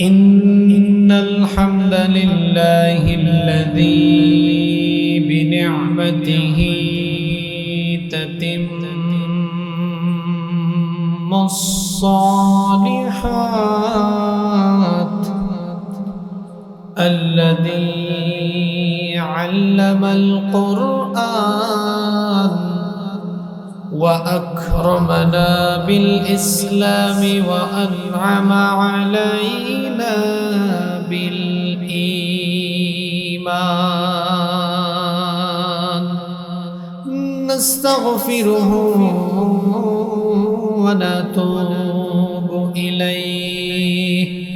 إن الحمد لله الذي بنعمته تتم الصالحات الذي علم القرآن وأكرمنا بالإسلام وأنعم علينا بالإيمان. نستغفره ونتوب إليه.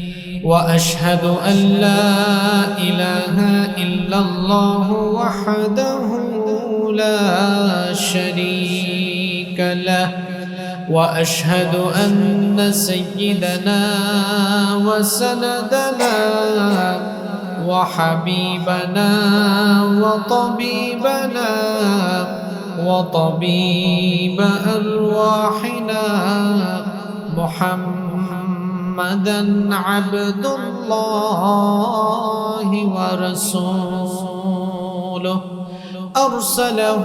وأشهد أن لا إله إلا الله وحده لا شريك له وأشهد أن سيدنا وسندنا وحبيبنا وطبيبنا وطبيب أرواحنا محمدا عبد الله ورسوله أرسله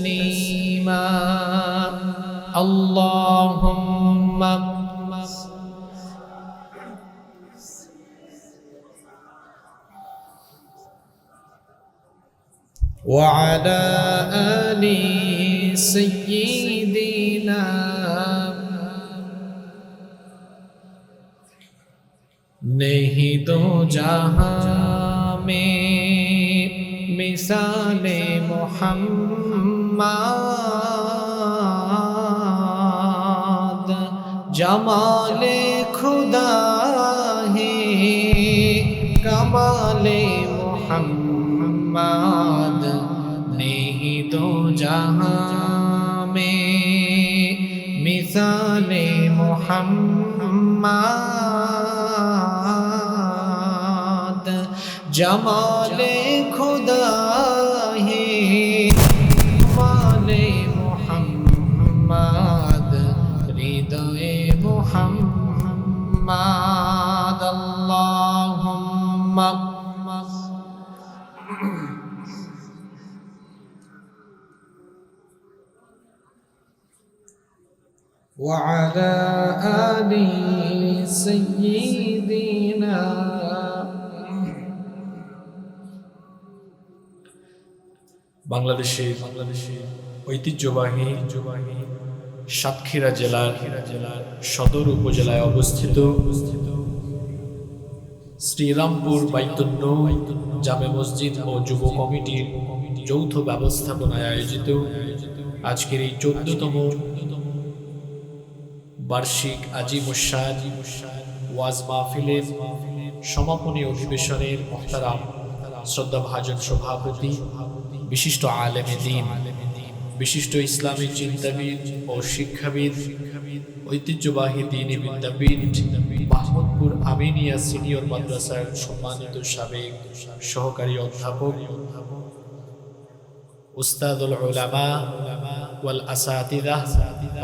وعلى آل سيدنا نہیں دو جہاں میں مثال محمد جمال خدا ہے کمال तो जहाँ में मिसाल मोहम्मद जमाल खुदा है कमाल मोहम्मद हृदय मोहम्मद अल्लाहुम्मा وعلى آل سيدنا বাংলাদেশে বাংলাদেশে ঐতিহ্যবাহী ঐতিহ্যবাহী সাতক্ষীরা জেলার জেলার সদর উপজেলায় অবস্থিত অবস্থিত শ্রীরামপুর বাইতুন্ন জামে মসজিদ ও যুব কমিটির যৌথ ব্যবস্থাপনায় আয়োজিত আজকের এই চোদ্দতম বার্ষিক আজি মুসাদ ওয়াজ মাহফিলের সমাপনী অধিবেশনের মহতারাম শ্রদ্ধা ভাজন সভাপতি, বিশিষ্ট আলেমে দিন, বিশিষ্ট ইসলামী চিন্তাবিদ ও শিক্ষাবিদ, ঐতিহ্যবাহী দিনী বিদ্যাপীঠ মাহমুদপুর আমিনিয়া সিনিয়র মাদ্রাসার সম্মানিত সাবেক সহকারী অধ্যাপক, উস্তাদুল উলামা ওয়াল আসাতিদা,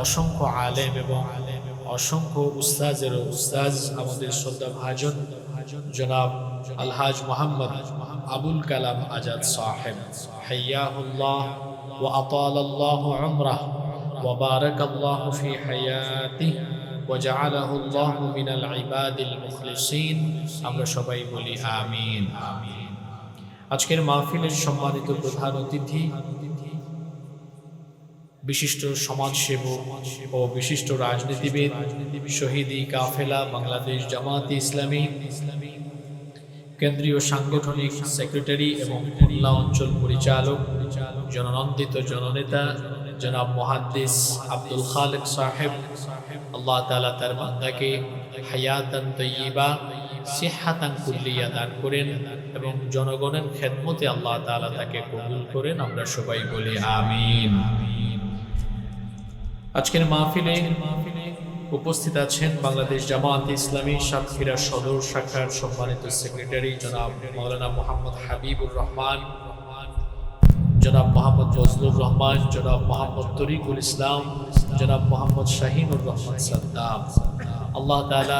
অসংখ্য আলেম এবং অসংখ্য উস্তাজের উস্তাজ আমাদের শ্রদ্ধা ভাজন জনাব আলহাজ মোহাম্মদ আবুল কালাম আজাদ সাহেব হাইয়াহুল্লাহ ওয়া আতালাল্লাহু উমরাহ ওয়া বারাকাল্লাহু ফি হায়াতিহি وجعله الله من العباد المخلصين আমরা সবাই বলি আমিন আমিন আজকের মাহফিলের সম্মানিত প্রধান অতিথি বিশিষ্ট সমাজসেবক ও বিশিষ্ট রাজনীতিবিদ শহীদি কাফেলা, বাংলাদেশ জামাতে ইসলামী ইসলামী কেন্দ্রীয় সাংগঠনিক সেক্রেটারি এবং খুলনা অঞ্চল পরিচালক, জননন্দিত জননেতা জনাব মহাদ্দিস আব্দুল খালেক সাহেব। আল্লাহ তালা তার বান্দাকে হায়াতান তৈবা সিহাতান কুল্লিয়া দান করেন এবং জনগণের খেদমতে আল্লাহ তালা তাকে কবুল করেন। আমরা সবাই বলি আমিন। আজকের মাহফিলে উপস্থিত আছেন বাংলাদেশ জামাত ইসলামী সাতক্ষীরা সদর শাখার সম্মানিত সেক্রেটারি জনাব মৌলানা মোহাম্মদ হাবিবুর রহমান, জনাব মোহাম্মদ ফজলুর রহমান, জনাব মোহাম্মদ তরিকুল ইসলাম, জনাব মোহাম্মদ শাহিনুর রহমান সাদ্দাম। আল্লাহ তাআলা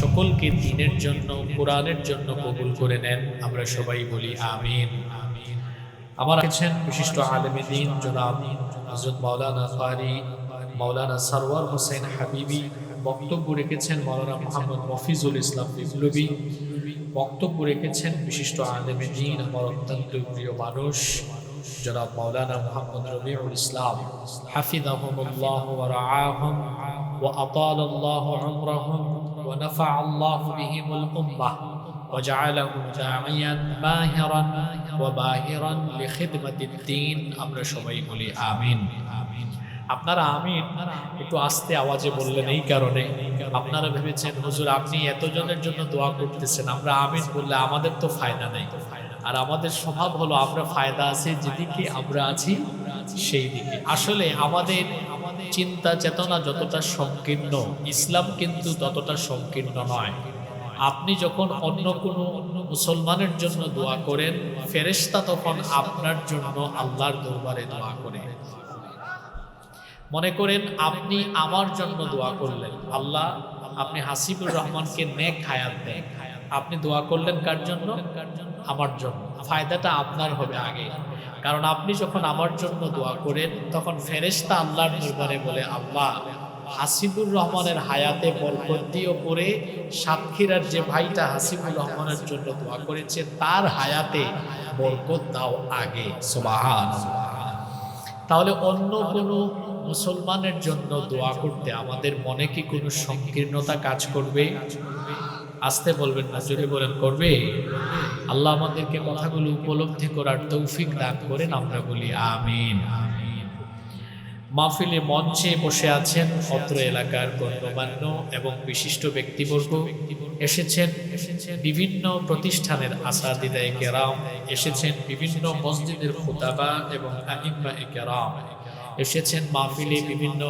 সকলকে দিনের জন্য, কোরআনের জন্য কবুল করে নেন। আমরা সবাই বলি আমিন। আমার আছেন বিশিষ্ট আলেমে দিন জনাব হজরত মাওলানা ফারি মাওলানা সারওয়ার হোসেন হাবিবি বক্তব্য রেখেছেন মাওলানা মোহাম্মদ মফিজুল ইসলাম বিপ্লবী বক্তব্য রেখেছেন বিশিষ্ট আলেমে দিন আমার অত্যন্ত প্রিয় মানুষ জনাব মাওলানা মোহাম্মদ রবিউল ইসলাম হাফিদাহুমুল্লাহ ওয়া রাআহুম ওয়া আতালাল্লাহু উমরাহুম ওয়া নাফা'a আল্লাহু বিহিমুল উম্মাহ وجعله داعيا ماهرا وباهرا لخدمة الدين আমরা সবাই বলি আমিন আপনারা আমিন। একটু আস্তে আওয়াজে বললেন, এই কারণে আপনারা ভেবেছেন, হুজুর, আপনি এতজনের জন্য দোয়া করতেছেন, আমরা আমিন বললে আমাদের তো ফায়দা নেই। আর আমাদের স্বভাব হলো, আমরা ফায়দা আছে, যেদিকে আমরা আছি, সেই দিকে। আসলে আমাদের চিন্তা চেতনা যতটা সংকীর্ণ, ইসলাম কিন্তু ততটা সংকীর্ণ নয়। আপনি যখন অন্য কোনো মুসলমানের জন্য দোয়া করেন, ফেরেশতা তখন আপনার জন্য আল্লাহর দরবারে দোয়া করে। মনে করেন আপনি আমার জন্য দোয়া করলেন। আল্লাহ, আপনি হাসিবুর রহমানকে নেক হায়াত দেন। আপনি দোয়া করলেন কার জন্য? আমার জন্য। ফায়দাটা আপনার হবে আগে। কারণ আপনি যখন আমার জন্য দোয়া করেন, তখন ফেরেশতা আল্লাহর দরবারে বলে, আল্লাহ, হাসিবুর রহমানের হায়াতে বরকত দিয়ে পরে সাতক্ষীরার যে ভাইটা হাসিবুর রহমানের জন্য দোয়া করেছে, তার হায়াতে বরকত দাও আগে। সুবহান তাহলে অন্য কোনো মুসলমানের জন্য দোয়া করতে আমাদের মনে কি কোনো সংকীর্ণতা কাজ করবে? আসতে বলবেন না, জোরে বলেন, করবে? আল্লাহ আমাদেরকে কথাগুলো উপলব্ধি করার তৌফিক দান করেন, আমরা বলি আমিন। মাহফিলে মঞ্চে বসে আছেন অত্র এলাকার গণ্যমান্য এবং বিশিষ্ট ব্যক্তিবর্গ। এসেছেন বিভিন্ন প্রতিষ্ঠানের আসাদিদায় কেরাম। এসেছেন বিভিন্ন মসজিদের খোতাবা এবং আহিম্মা কেরাম। এসেছেন মাহফিলে বিভিন্ন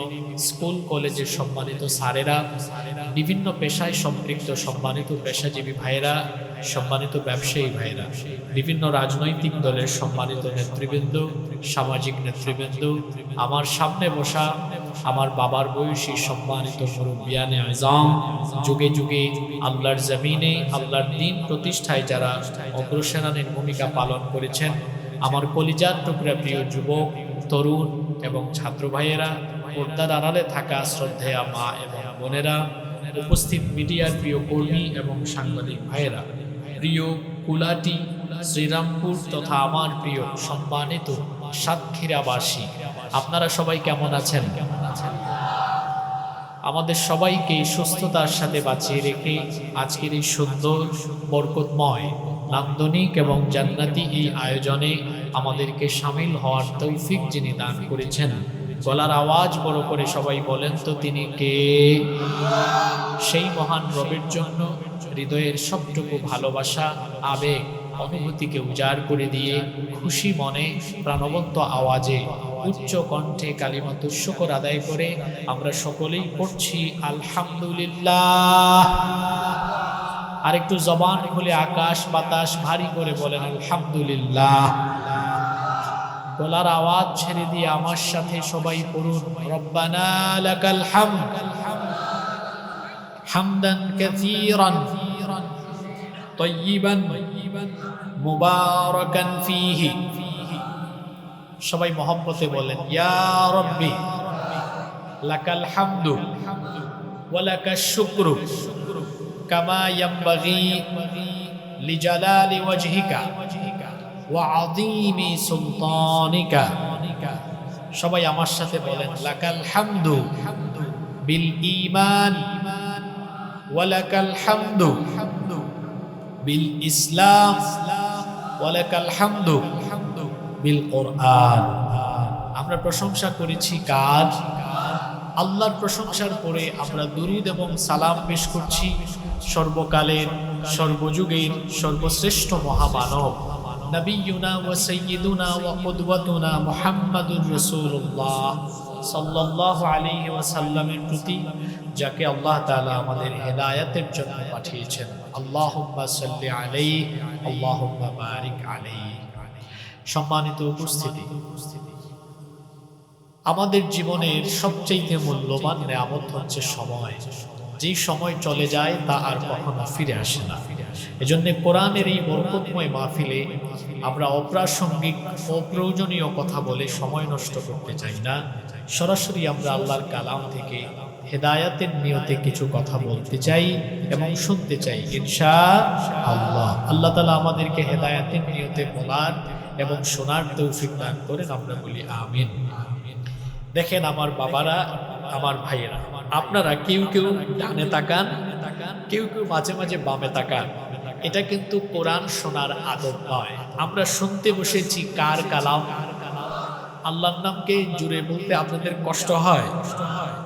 স্কুল, কলেজের সম্মানিত স্যারেরা, বিভিন্ন পেশায় সম্পৃক্ত সম্মানিত পেশাজীবী ভাইয়েরা, সম্মানিত ব্যবসায়ী ভাইয়েরা, বিভিন্ন রাজনৈতিক দলের সম্মানিত নেতৃবৃন্দ, সামাজিক নেতৃবৃন্দ, আমার সামনে বসা আমার বাবার বয়সী সম্মানিত মুরব্বিয়ানে আজম, যুগে যুগে আল্লাহর জমিনে, আল্লাহর দিন প্রতিষ্ঠায় যারা অগ্রসেনানের ভূমিকা পালন করেছেন, আমার কলিজার টুকরা প্রিয় যুবক, তরুণ এবং ছাত্র ভাইয়েরা পর্দার আড়ালে থাকা শ্রদ্ধেয়া মা এবং বোনেরা, উপস্থিত মিডিয়ার প্রিয় কর্মী এবং সাংবাদিক ভাইয়েরা, প্রিয় কুলাটি, শ্রীরামপুর তথা আমার প্রিয় সম্মানিত সাতক্ষীরাবাসী, আপনারা সবাই কেমন আছেন? আমাদের সবাইকে সুস্থতার সাথে বাঁচিয়ে রেখে আজকের এই সুন্দর, বরকতময় নান্দনিক এবং জান্নাতি এই আয়োজনে আমাদেরকে সামিল হওয়ার তৌফিক যিনি দান করেছেন। গলার আওয়াজ বড় করে সবাই বলেন তো তিনি কে? সেই মহান রবের জন্য হৃদয়ের সবটুকু ভালোবাসা, আবেগ, অনুভূতিকে উজাড় করে দিয়ে খুশি মনে প্রাণবন্ত আওয়াজে উচ্চ কণ্ঠে কালিমাত শুকর আদায় করে আমরা সকলেই পড়ছি, আলহামদুলিল্লাহ। আর একটু জবান খুলে আকাশ বাতাস ভারী করে বলেন আলহামদুলিল্লাহ গলার আওয়াজ ছেড়ে দিয়ে আমার সাথে সবাই পড়ুন রব্বানা লাকাল হামদ হামদান কাসীরান طيبا মুবারাকান ফীহি সবাই মহব্বতে বলেন ইয়া রব্বি লাকাল হামদু ওয়া লাকাশ শুকরু কামা ইয়ানবাগি লিজালালি ওয়াজহিকা ওয়া আযীমি সবাই আমার সাথে বলেন, লাকাল হামদু বিল ঈমান ওয়া লাকাল হামদু বিল ইসলাম ওয়া লাকাল হামদু বিল কোরআন। আমরা প্রশংসা করেছি কাজ আল্লাহর প্রশংসার পরে আমরা দুরুদ এবং সালাম পেশ করছি। সর্বকালের, সর্বযুগের, সর্বশ্রেষ্ঠ মহামানব। ওয়া সাইয়্যিদুনা ওয়া কুদওয়াতুনা মুহাম্মাদুর রাসূলুল্লাহ সাল্লাল্লাহু আলাইহি ওয়াসাল্লামের প্রতি, যাকে আল্লাহ তাআলা আমাদের হেদায়েতের জন্য পাঠিয়েছেন। আল্লাহুম্মা সাল্লি আলাইহি, আল্লাহুম্মা বারিক আলাইহি। সম্মানিত উপস্থিতি। আমাদের জীবনের সবচেয়ে মূল্যবান নেয়ামত হচ্ছে সময়। যেই সময় চলে যায়, তা আর কখনো ফিরে আসে না। এজন্য কোরআনের এই বরকতময় মাহফিলে আমরা অপ্রাসঙ্গিক, অপ্রয়োজনীয় কথা বলে সময় নষ্ট করতে চাই না। সরাসরি আমরা আল্লাহর কালাম থেকে, হেদায়াতের নিয়তে কিছু কথা বলতে চাই এবং শুনতে চাই, ইনশা আল্লাহ। আল্লাহ তালা আমাদেরকে হেদায়াতের নিয়তে বলার এবং শোনার তৌফিক দান করেন, আমরা বলি আমিন। দেখেন আমার বাবারা, আমার ভাইয়েরা। আপনারা কেউ কেউ ডানে তাকান, কেউ কেউ মাঝে মাঝে বামে তাকান। এটা কিন্তু কোরআন শোনার আদব নয়। আমরা শুনতে বসেছি কার কালাম? আল্লাহর নামকে জুড়ে বলতে আপনাদের কষ্ট হয়?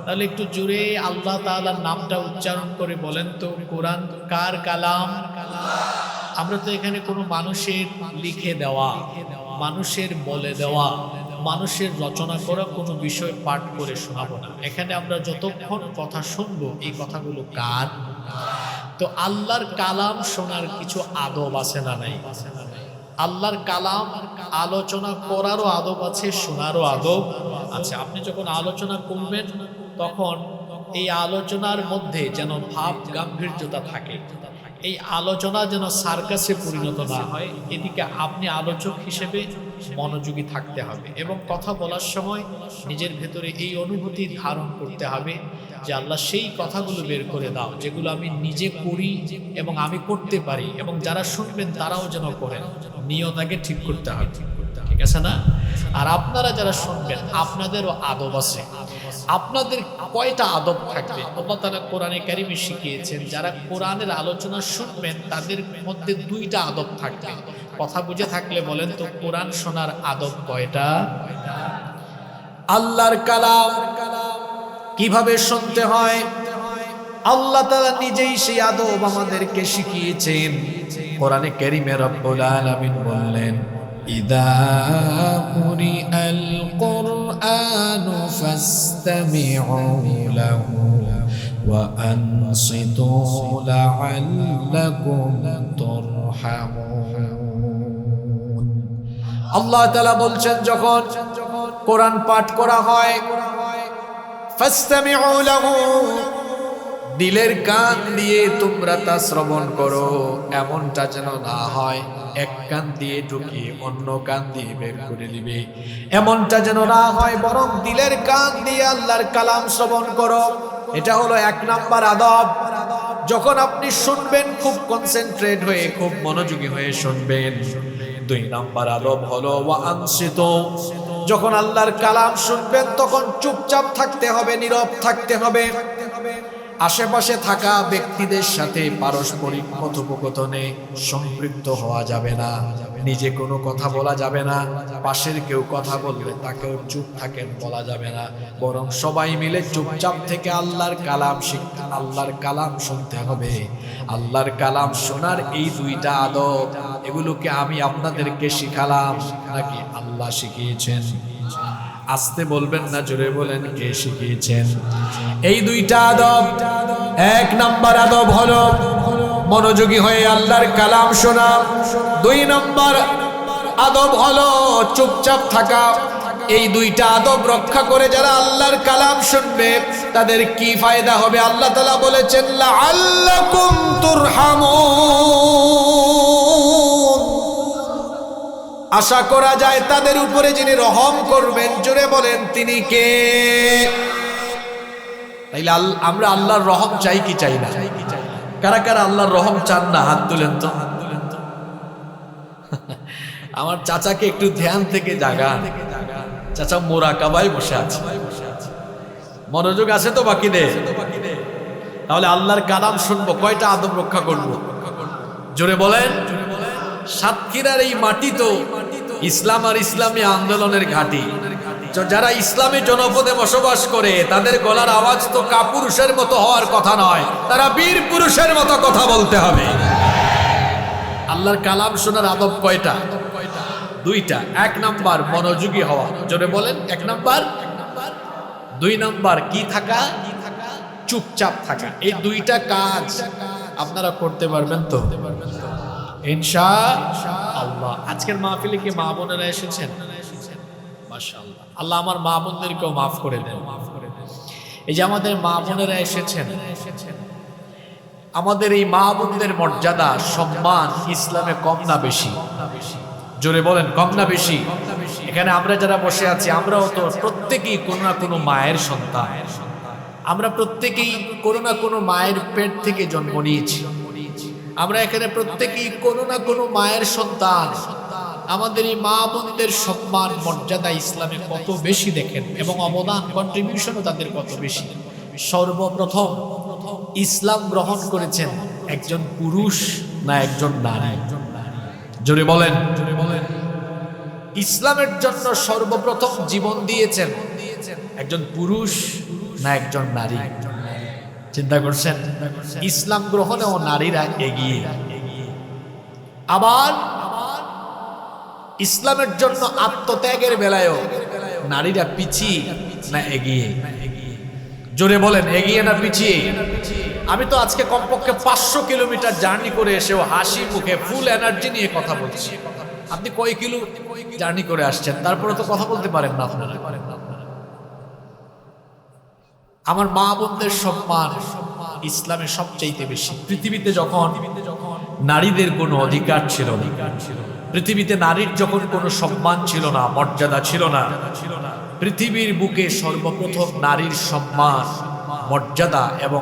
তাহলে একটু জুড়ে আল্লাহ তালার নামটা উচ্চারণ করে বলেন তো, কোরআন কার কালাম? আমরা তো এখানে কোনো মানুষের লিখে দেওয়া, মানুষের বলে দেওয়া। মানুষের রচনা করা কোনো বিষয় পাঠ করে শোনাবো না। এখানে আমরা যতক্ষণ কথা শুনব, এই কথাগুলো কার? তো আল্লাহর কালাম শোনার কিছু আদব আছে না নাই? আল্লাহর কালাম আলোচনা করারও আদব আছে, শোনারও আদব আছে। আপনি যখন আলোচনা করবেন, তখন এই আলোচনার মধ্যে যেন ভাব গাম্ভীর্যতা থাকে। এই আলোচনা যেন সার্কাসে পরিণত না হয়, এদিকে আপনি আলোচক হিসেবে মনোযোগী থাকতে হবে এবং কথা বলার সময় নিজের ভেতরে এই অনুভূতি ধারণ করতে হবে যে আল্লাহ সেই কথাগুলো বের করে দাও, যেগুলো আমি নিজে করি এবং আমি করতে পারি এবং যারা শুনবেন তারাও যেন করেন। নিয়ত আগে ঠিক করতে হবে। ঠিক আছে না? আর আপনারা যারা শুনবেন, আপনাদেরও আদব আছে। আপনাদের কয়টা আদব থাকবে? আল্লাহ তারা কোরআনে কারিমে শিখিয়েছেন যারা কোরআনের আলোচনা শুনবেন তাদের মধ্যে দুইটা আদব থাকবে। কথা বুঝে থাকলে বলেন তো কোরআন শোনার আদব কয়টা? আল্লাহর কালাম কীভাবে শুনতে হয়? আল্লাহ তাআলা নিজেই সেই আদব আমাদেরকে শিখিয়েছেন। কোরআনে কারিমে রব্বুল আলামিন বললেন কুরিআল কুরআনু ফাসতামিউ লাহু ওয়া আনসিতু লাআল্লাকুম তুরহামুন আল্লাহ তাআলা বলছেন যখন কোরআন পাঠ করা হয় ফাসতামিউ লাহু দিলের কান দিয়ে তোমরা তা শ্রবণ করো, এমনটা যেন না হয়। এক কান দিয়ে ঢুকিয়ে অন্য কান দিয়ে বের করে দিবে এমনটা যেন না হয়, বরং দিলের কান দিয়ে আল্লাহর কালাম শ্রবণ করো। এটা হলো এক নাম্বার আদব। যখন আপনি শুনবেন, খুব কনসেন্ট্রেট হয়ে, খুব মনোযোগী হয়ে শুনবেন। দুই নাম্বার আদব হলো আনসিত যখন আল্লাহর কালাম শুনবেন, তখন চুপচাপ থাকতে হবে, নীরব থাকতে হবে। আশেপাশে থাকা ব্যক্তিদের সাথে পারস্পরিক কথোপকথনে সম্পৃক্ত হওয়া যাবে না। নিজে কোনো কথা বলা যাবে না। পাশের কেউ কথা বললে তাকেও চুপ থাকেন বলা যাবে না। বরং সবাই মিলে চুপচাপ থেকে আল্লাহর কালাম শিখতে, আল্লাহর কালাম শুনতে হবে। আল্লাহর কালাম শোনার এই দুইটা আদব, এগুলোকে আমি আপনাদেরকে শিখালাম। নাকি আল্লাহ শিখিয়েছেন? আসতে বলবেন না, জোরে বলেন, কে শিখিয়েছেন? এই দুইটা আদব, এক নাম্বার আদব হলো মনোযোগী হয়ে আল্লাহর কালাম শোনা। দুই নাম্বার আদব হলো চুপচাপ থাকা। এই দুইটা আদব রক্ষা করে যারা আল্লাহর কালাম শুনবে, তাদের কি ফায়দা হবে? আল্লাহ তালা বলেছেন আল্লাকুম তুরহামুন। আশা করা যায় তাদের উপরে যিনি রহম করবেন, জোরে বলেন, তিনি কে? তাইলে আমরা আল্লাহর রহম চাই কি চাই না? কারা কারা আল্লাহর রহম চান না? হাত তুলেন তো। আমার চাচাকে একটু ধ্যান থেকে জাগা চাচা মোরা কাবাই বসে আছে। মনোযোগ আছে তো বাকি দে তাহলে আল্লাহর কালাম শুনব, কয়টা আদব রক্ষা করব? জোরে বলেন। সাতক্ষীরার এই মাটি তো ইসলাম আর ইসলামী আন্দোলনের ঘাঁটি। যারা ইসলামী জনপদে বসবাস করে, তাদের গলার আওয়াজ তো কাপুরুষের মতো হওয়ার কথা নয়, তারা বীর পুরুষের মতো কথা বলতে হবে। আল্লাহর কালাম শোনার আদব কয়টা? দুইটা। এক নাম্বার, মনোযোগী হওয়া। জোরে বলেন, এক নাম্বার। দুই নাম্বার, কি থাকা? চুপচাপ থাকা। এই দুইটা কাজ আপনারা করতে পারবেন তো? ইনশা আল্লাহ আজকের মাহফিলে কি মা বোনেরা এসেছেন? মাশাআল্লাহ। আল্লাহ আমার মা বোনদেরকেও মাফ করে দেন মাফ করে দেন। এই যে আমাদের মা বোনেরা এসেছেন, আমাদের এই মা বোনদের মর্যাদা, সম্মান ইসলামে কম না বেশি। জোরে বলেন, কম না বেশি। এখানে আমরা যারা বসে আছি, আমরাও তো প্রত্যেকেই কোনো না কোনো মায়ের সন্তান। আমরা প্রত্যেকেই কোনো না কোনো মায়ের পেট থেকে জন্ম নিয়েছি। আমরা এখানে প্রত্যেকেই কোনো না কোনো মায়ের সন্তান। আমাদের এই মা বোনদের সম্মান, মর্যাদা ইসলামে কত বেশি দেখেন এবং অবদান কন্ট্রিবিউশনও তাদের কত বেশি। সর্বপ্রথম ইসলাম গ্রহণ করেছেন একজন পুরুষ না একজন নারী? জোরে বলেন জোরে বলেন। ইসলামের জন্য সর্বপ্রথম জীবন দিয়েছেন একজন পুরুষ না একজন নারী? চিন্তা করছেন? ইসলাম গ্রহণেও নারীরা এগিয়ে। আবার ইসলামের জন্য আত্মত্যাগের বেলায়ও নারীরা পিছিয়ে না এগিয়ে। জোরে বলেন, এগিয়ে না পিছিয়ে? আমি তো আজকে কমপক্ষে পাঁচশো কিলোমিটার জার্নি করে এসেও হাসি মুখে ফুল এনার্জি নিয়ে কথা বলছি। আপনি কয় কিলো জার্নি করে আসছেন? তারপরে তো কথা বলতে পারেন না আপনারা। আমার মা বোনদের সম্মান ইসলামে সবচাইতে বেশি। পৃথিবীতে যখন নারীদের কোনো অধিকার ছিল পৃথিবীতে নারীর যখন কোনো সম্মান ছিল না, মর্যাদা ছিল না, পৃথিবীর বুকে সর্বপ্রথম নারীর সম্মান, মর্যাদা এবং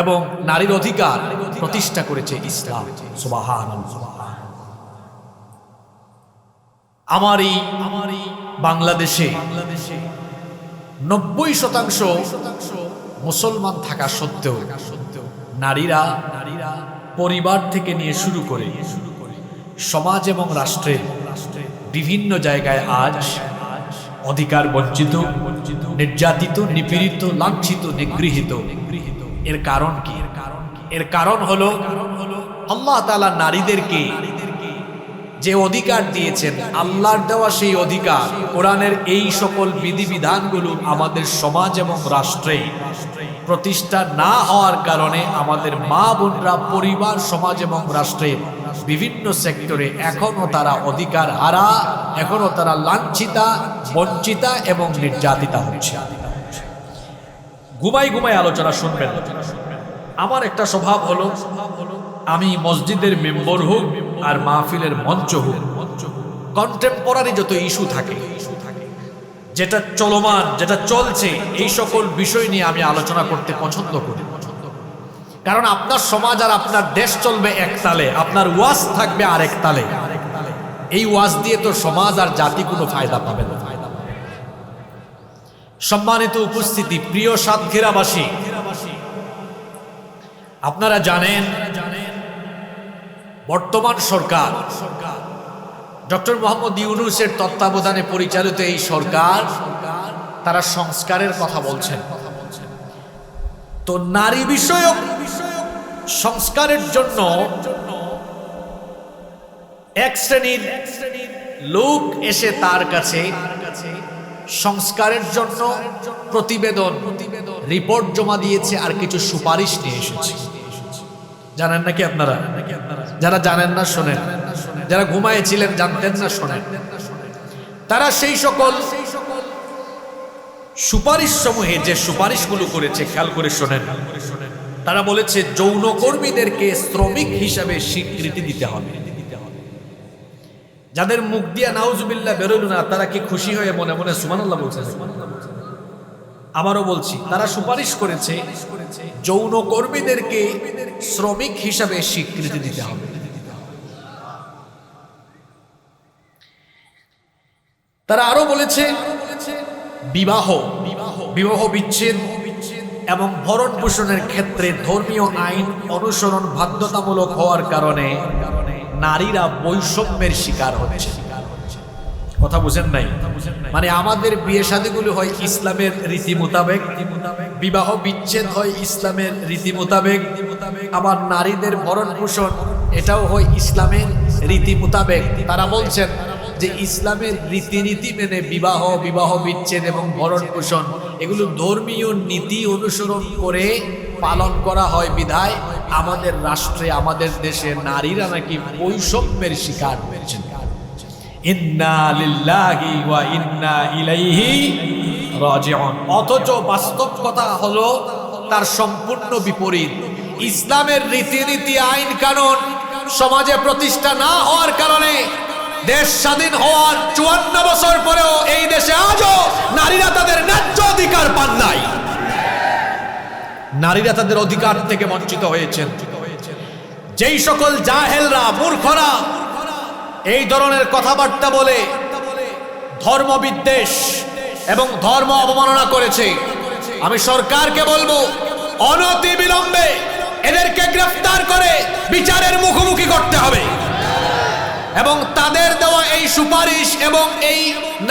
এবং নারীর অধিকার প্রতিষ্ঠা করেছে ইসলাম। সুবাহান আমার এই আমার এই বাংলাদেশে বাংলাদেশে নব্বই শতাংশ মুসলমান থাকা সত্ত্বেও নারীরা নারীরা পরিবার থেকে নিয়ে শুরু করে সমাজ এবং রাষ্ট্রে বিভিন্ন জায়গায় আজ অধিকার বঞ্চিত, নির্যাতিত, নিপীড়িত, লাঞ্ছিত, নিগৃহীত। এর কারণ কি? এর কারণ কি এর কারণ হলো আল্লাহ তালা নারীদেরকে যে অধিকার দিয়েছেন, আল্লাহর দেওয়া সেই অধিকার, কোরআনের এই সকল বিধিবিধানগুলো আমাদের সমাজ এবং রাষ্ট্রে প্রতিষ্ঠা না হওয়ার কারণে আমাদের মা বোনরা, পরিবার, সমাজ এবং রাষ্ট্রের বিভিন্ন সেক্টরে এখনও তারা অধিকার হারা এখনও তারা লাঞ্ছিতা, বঞ্চিতা এবং নির্যাতিতা হচ্ছে। ঘুমাই ঘুমাই আলোচনা শুনবেন। আমার একটা স্বভাব হলো স্বভাব হলো আমি মসজিদের মেম্বর হোক আর মাহফিলের মঞ্চ হোক। কন্টেম্পোরারি যত ইস্যু থাকে, যেটা চলমান, যেটা চলছে, এই সকল বিষয় নিয়ে আমি আলোচনা করতে পছন্দ করি। কারণ আপনার সমাজ আর আপনার দেশ চলবে এক তালে, আপনার ওয়াজ থাকবে আর এক তালে। এই ওয়াজ দিয়ে তো সমাজ আর জাতি কোনো ফায়দা পাবে না। সম্মানিত উপস্থিতি, প্রিয় সাতক্ষীরাবাসী, আপনারা জানেন বর্তমান সরকার। ডক্টর মোহাম্মদ ইউনুসের তত্ত্বাবধানে পরিচালিত এই সরকার, তারা সংস্কারের কথা বলছেন। তো নারী বিষয়ক সংস্কারের জন্য এক শ্রেণির লোক এসে তার কাছে সংস্কারের জন্য প্রতিবেদন, রিপোর্ট জমা দিয়েছে আর কিছু সুপারিশ নিয়ে এসেছে। জানেন নাকি আপনারা? যারা জানেন না, শোনেন। যারা ঘুমাইছিলেন, জানতেন না, শোনেন। তারা সেই সকল সুপারিশ সমূহে যে সুপারিশগুলো করেছে, খেয়াল করে শোনেন। তারা বলেছে, যৌনকর্মীদেরকে শ্রমিক হিসাবে স্বীকৃতি দিতে হবে। যাদের মুখ দিয়া নাউজুবিল্লাহ বেরোল না, তারা কি খুশি হয়ে মনে মনে সুমানাল্লাহ বলছে আবারও বলছি, তারা সুপারিশ করেছে, যৌনকর্মীদেরকে শ্রমিক হিসাবে স্বীকৃতি দিতে হবে। তারা আরও বলেছে, বিবাহ বিবাহ বিচ্ছেদ এবং ভরণ পোষণের ক্ষেত্রে ধর্মীয় আইন অনুসরণ বাধ্যতামূলক হওয়ার কারণে নারীরা বৈষম্যের শিকার হচ্ছে। কথা বুঝেন নাই। মানে আমাদের বিয়ে শাদীগুলো হয় ইসলামের রীতি মোতাবেক, বিবাহ বিচ্ছেদ হয় ইসলামের রীতি মোতাবেক, আবার নারীদের ভরণ পোষণ এটাও হয় ইসলামের রীতি মোতাবেক। তারা বলছেন যে ইসলামের রীতিনীতি মেনে বিবাহ বিবাহ বিচ্ছেদ এবং ভরণ পোষণ এগুলো ধর্মীয় নীতি অনুসরণ করে পালন করা হয় বিধায় আমাদের রাষ্ট্রে, আমাদের দেশে নারীরা নাকি বৈষম্যের শিকার হয়েছেন। অথচ বাস্তব কথা হলো তার সম্পূর্ণ বিপরীত। ইসলামের রীতিনীতি, আইন কানুন সমাজে প্রতিষ্ঠা না হওয়ার কারণে দেশ স্বাধীন হওয়ার চুয়ান্ন বছর পরেও এই দেশে আজও নারীরা তাদের ন্যায্য অধিকার পান নাই। নারীরা তাদের অধিকার থেকে বঞ্চিত হয়েছেন। যেই সকল জাহেলরা, মূর্খরা এই ধরনের কথাবার্তা বলে ধর্ম বিদ্বেষ এবং ধর্ম অবমাননা করেছে। আমি সরকারকে বলব, অনতি বিলম্বে এদেরকে গ্রেফতার করে বিচারের মুখোমুখি করতে হবে। এবং তাদের দেওয়া এই সুপারিশ এবং এই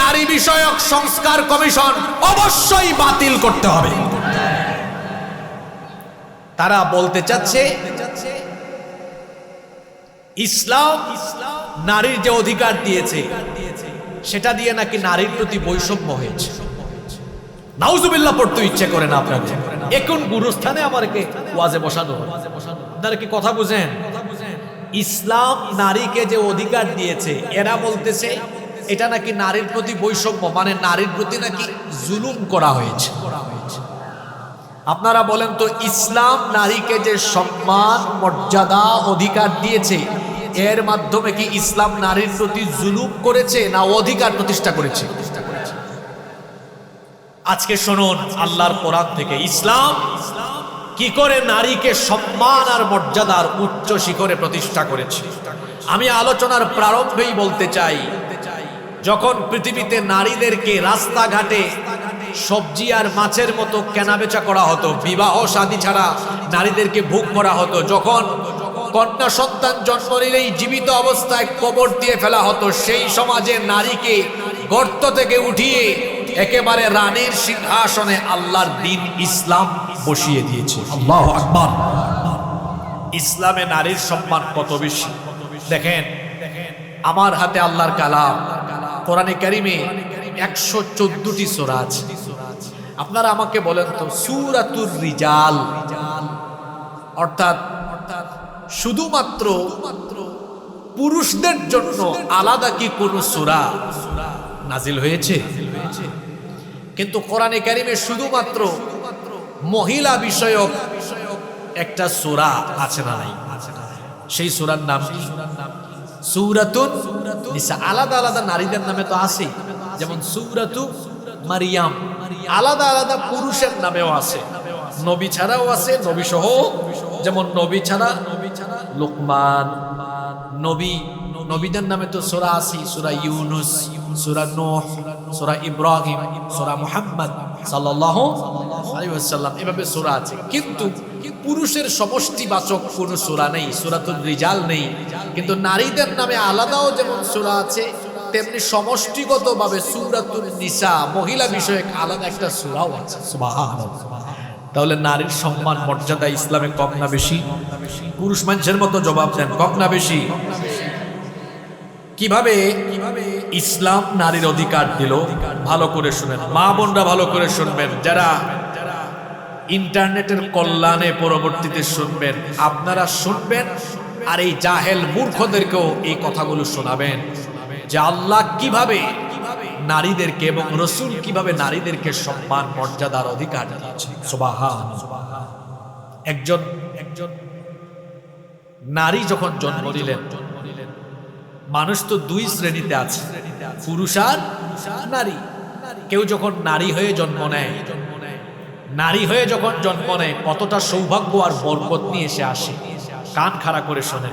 নারী বিষয়ক সংস্কার কমিশন অবশ্যই বাতিল করতে হবে। তারা বলতে চাচ্ছে, ইসলাম নারীর যে অধিকার দিয়েছে, সেটা দিয়ে নাকি নারীর প্রতি বৈষম্য হয়েছে। নাউজুবিল্লাহ পড়তে ইচ্ছে করে না আপনাকে এখন গুরুস্থানে আমাকে ওয়াজে বসানো। আপনারা কি কথা বুঝেন? ইসলাম নারীকে যে অধিকার দিয়েছে, এরা বলতেছে এটা নাকি নারীর প্রতি বৈষম্য মানে নারীর প্রতি নাকি জুলুম করা হয়েছে। আপনারা বলেন তো ইসলাম নারীকে যে সম্মান, মর্যাদা, অধিকার দিয়েছে এর মাধ্যমে কি ইসলাম নারীর প্রতি জুলুম করেছে না অধিকার প্রতিষ্ঠা করেছে? আজকে শুনুন, আল্লাহর কোরআন থেকে ইসলাম কি করে নারীকে সম্মান আর মর্যাদার উচ্চ শিখরে প্রতিষ্ঠা করেছে? আমি আলোচনার প্রারম্ভেই বলতে চাই, যখন পৃথিবীতে নারীদেরকে রাস্তাঘাটে সবজি আর মাছের মতো কেনাবেচা করা হতো, বিবাহ শাদী ছাড়া নারীদেরকে ভোগ করা হতো, যখন কন্যা সন্তান জন্ম নিলেই জীবিত অবস্থায় কবর দিয়ে ফেলা হতো। সেই সমাজে নারীকে গর্ত থেকে উঠিয়ে একেবারে রানীর সিংহাসনে আল্লাহর দিন ইসলাম বসিয়ে দিয়েছে। আল্লাহ আকবার। ইসলামে নারীর সম্মান কত বেশি? দেখেন, আমার হাতে আল্লাহর কালাম। কোরআনে কারিমে একশো চোদ্দটি সোরা আছে। আপনারা আমাকে বলেন তো, সুরাতুর রিজাল, অর্থাৎ অর্থাৎ শুধুমাত্র পুরুষদের জন্য আলাদা কি কোনো সুরা নাজিল হয়েছে? কিন্তু কোরআনে কারিমে শুধুমাত্র মহিলা বিষয়ক একটা সুরা আছে না নাই? সেই সুরার নাম সূরাতুন আলাদা আলাদা নারীদের নামে তো আছে। যেমন সূরাতু মারিয়াম। আলাদা আলাদা পুরুষের নামেও আছে। নবী ছাড়াও আছে নবী সহ যেমন নবী ছাড়া লোকমান, নবী, নবীদের নামে তো সোরা আছে সুরা ইউনুস, সুরা নোহ, সুরা ইব্রাহিম, সুরা মুহাম্মদ সাল্লাল্লাহু আলাইহি ওয়াসাল্লাম, এভাবে সোরা আছে। কিন্তু পুরুষের সমষ্টিবাচক কোন সূরা নেই, সূরাতুল রিজাল নেই। কিন্তু নারীদের নামে আলাদাও যেমন সোরা আছে, তেমনি সমষ্টিগতভাবে সূরাতুন নিসা, মহিলা বিষয়ক আলাদা একটা সূরাও আছে। সুবহানাল্লাহ। তাহলে নারীর সম্মান, মর্যাদা ইসলামে কম না বেশি? পুরুষ মানুষের মতো জবাব দেন, কম না বেশি? কীভাবে ইসলাম নারীর অধিকার দিল? ভালো করে শুনেন। মা বোনরা ভালো করে শুনবেন। যারা ইন্টারনেটের কল্যাণে পরবর্তীতে শুনবেন, আপনারা শুনবেন আর এই জাহেল মূর্খদেরকেও এই কথাগুলো শোনাবেন যে আল্লাহ কীভাবে নারীদেরকে এবং রসুল কীভাবে নারীদেরকে সম্মান, মর্যাদার অধিকার একজন একজন নারী যখন জন্ম দিলেন মানুষ তো দুই শ্রেণীতে আছে, পুরুষ আর নারী। কেউ যখন নারী হয়ে জন্ম নেয়, নারী হয়ে যখন জন্ম নেয়, কতটা সৌভাগ্য আর বরকত নিয়ে এসে আসে? কান খাড়া করে শোনে।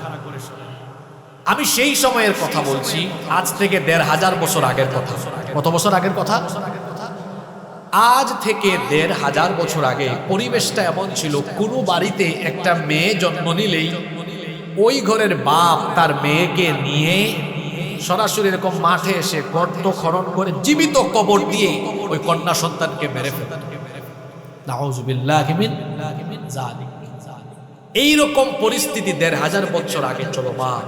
আমি সেই সময়ের কথা বলছি, আজ থেকে দেড় হাজার বছর আগের কথা। কত বছর আগের কথা? আজ থেকে দেড় হাজার বছর আগে পরিবেশটা এমন ছিল, কোনো বাড়িতে একটা মেয়ে জন্ম নিলেই ওই ঘরের বাপ তার মেয়েকে নিয়ে সরাসরি এরকম মাঠে এসে গর্ত খনন করে জীবিত কবর দিয়ে ওই কন্যা সন্তানকে মেরে ফেলত। এইরকম পরিস্থিতি দেড় হাজার বছর আগে চলমান।